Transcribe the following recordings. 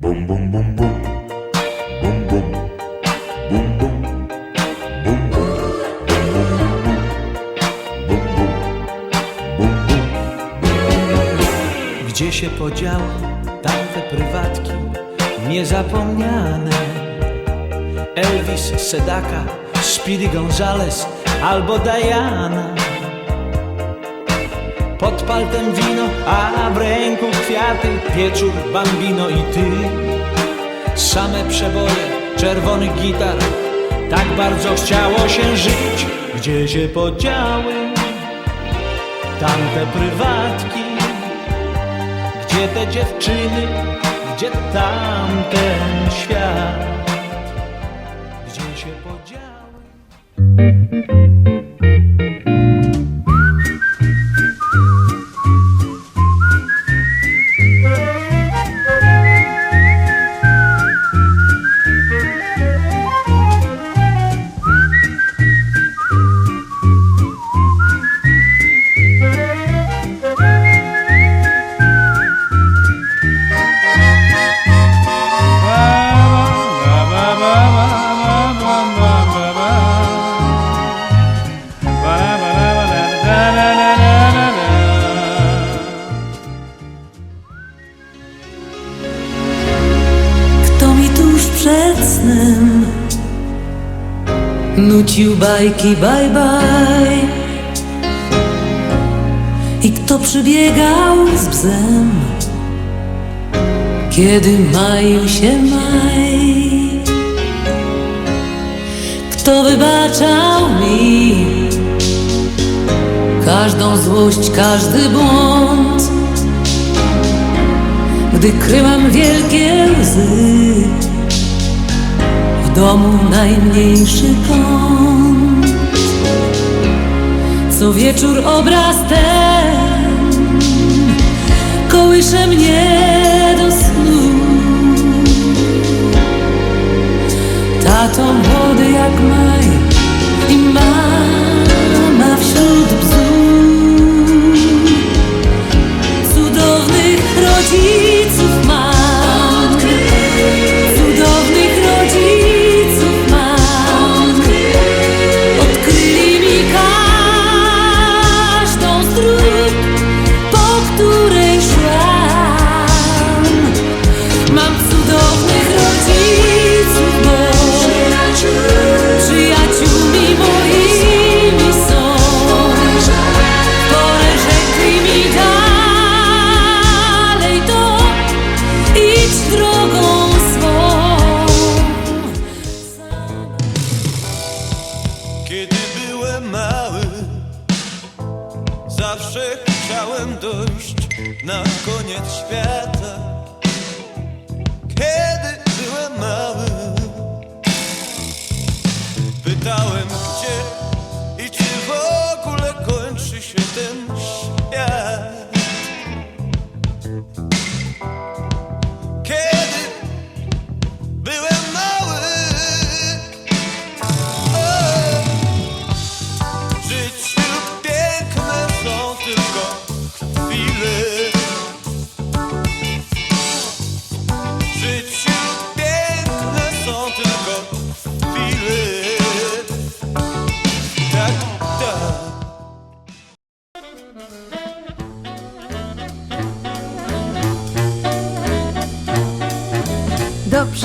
Bum bum bum bum. Bum bum. Bum bum. Gdzie się podziały tamte prywatki niezapomniane? Elvis, Sedaka, Speedy Gonzales albo Diana. Pod paltem wino, a w ręku kwiaty, wieczór, bambino i ty. Same przeboje, czerwony gitar, tak bardzo chciało się żyć. Gdzie się podziały tamte prywatki? Gdzie te dziewczyny, gdzie tamten świat? Gdzie się podziały? Nucił bajki bye bye i kto przybiegał z bzem kiedy maił się maj? Kto wybaczał mi? Każdą złość, każdy błąd. Gdy kryłam wielkie łzy w domu najmniejszy kąt. Co wieczór obraz ten kołysze mnie do snu. Tato młody jak maj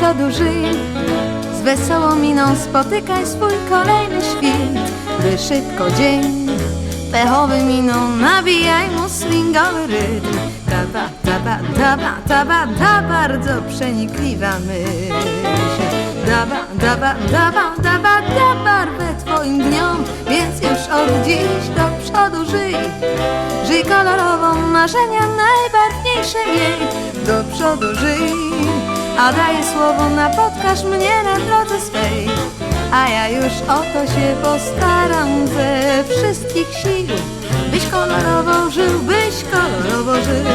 Przodu żyj, z wesołą miną spotykaj swój kolejny świt, gdy szybko dzień pechowy miną nabijaj mu swingowy rytm. Taba, taba, taba, taba, ta bardzo przenikliwa myśl. Daba, daba, daba, daba, da barwę twoim dniom, więc już od dziś do przodu żyj. Żyj kolorową, marzenia najbarwniejsze miej. Do przodu żyj, a daję słowo, napotkasz mnie na drodze swej. A ja już o to się postaram ze wszystkich sił. Byś kolorowo żył, byś kolorowo żył.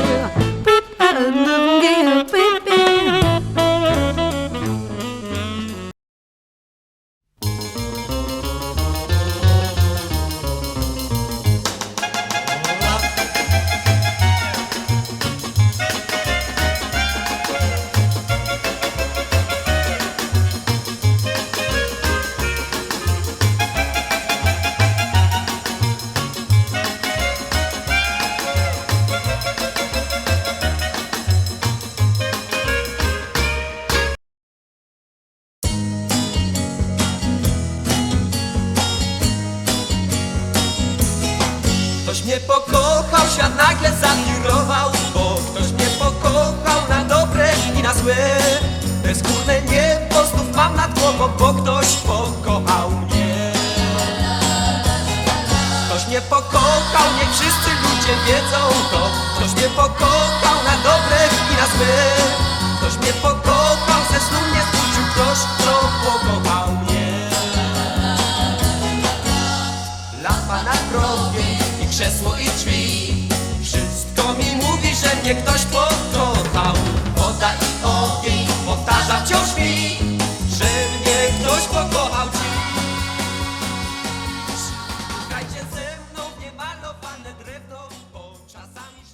mnie pokochał, świat nagle zawirował Bo ktoś mnie pokochał na dobre i na złe. Bezgórne niebo znów mam nad głową, bo ktoś pokochał mnie. Ktoś mnie pokochał, nie wszyscy ludzie wiedzą to. Ktoś mnie pokochał na dobre i na złe. Grobie i krzesło i drzwi